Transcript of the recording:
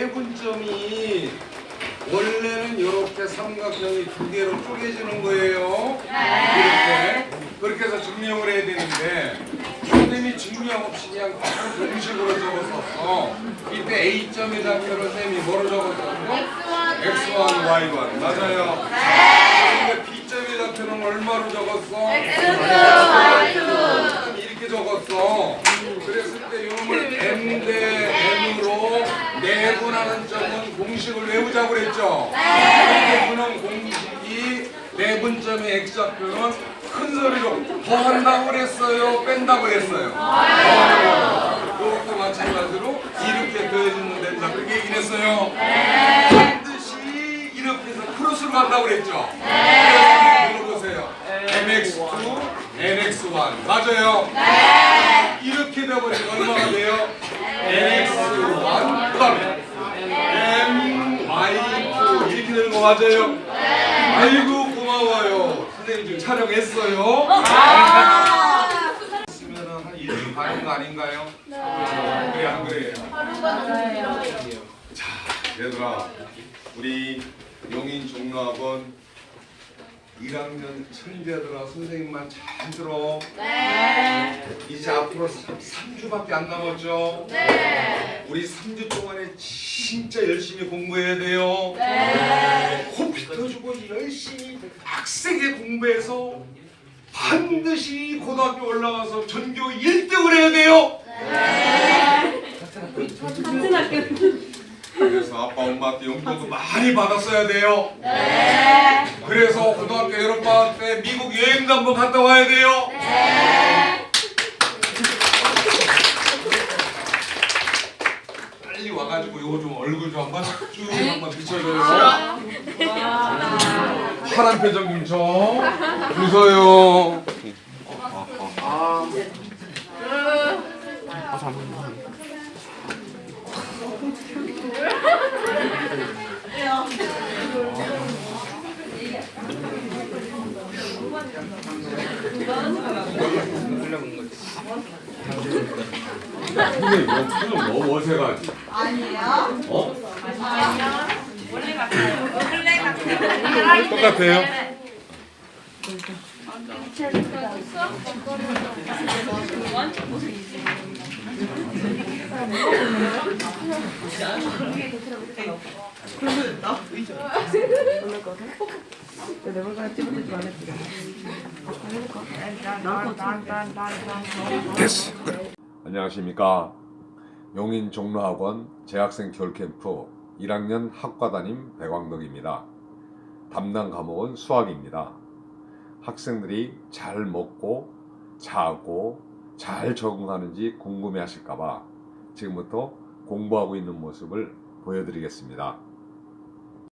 세분점이 원래는 이렇게 삼각형이 두 개로 쪼개지는 거예요. 네. 이렇게. 그렇게 해서 증명을 해야 되는데 선생님이 증명 없이 그냥 바로 공식으로 적었어. 이때 A점이라는 선생님이 뭐로 적었다고? X1, Y1. 맞아요. 네. 근데 B점이라는 거는 얼마로 적었어? X2. 하는 점은 공식을 외우자고 그랬죠. 내분은 공식이 내분점의 X좌표는 큰 소리로 더 한다고 그랬어요? 뺀다고 그랬어요? 이것도 마찬가지로 이렇게 더해주면 된다. 그렇게 얘기를 했어요. 반드시 이렇게 해서 크로스로 간다고 그랬죠. 그래서 물어보세요. MX2, NX1 맞아요? 이렇게 돼버리면 얼마가 돼요? NX1 그다음에 MY2 이렇게 되는 거 맞아요? 아이고 고마워요. 선생님 지금 촬영했어요. 있으면은 한 1분 가는 거 아닌가요? 그래 안 그래요? 자, 얘들아, 우리 용인 종로학원 1학년 천재들아 선생님만 잘 들어. 이제 앞으로 3, 주밖에안 남았죠? 우리 3주 동안에 진짜 열심히 공부해야 돼요. 컴 빡세게 공부해서 반드시 고등학교 올라가서 전교 1등을 해야 돼요. 그래서 아빠 엄마한테 용돈도 많이 받았어야 돼요. 그래서 고등학교 여름방학 때 미국 여행도 한번 갔다 와야 돼요. 빨리 와가지고 요거 좀 얼굴 좀 한번 쭉 한번 비춰줘요. 파란 표정 좀 줘. 웃어요. 선생님 너 표정 너무 어색하지? 아니에요. 어? 똑같아요? 됐어. 안녕하십니까. 용인 종로학원 재학생 겨울캠프 1학년 학과담임 백광덕입니다. 담당 과목은 수학입니다. 학생들이 잘 먹고 자고 잘 적응하는지 궁금해 하실까봐 지금부터 공부하고 있는 모습을 보여드리겠습니다.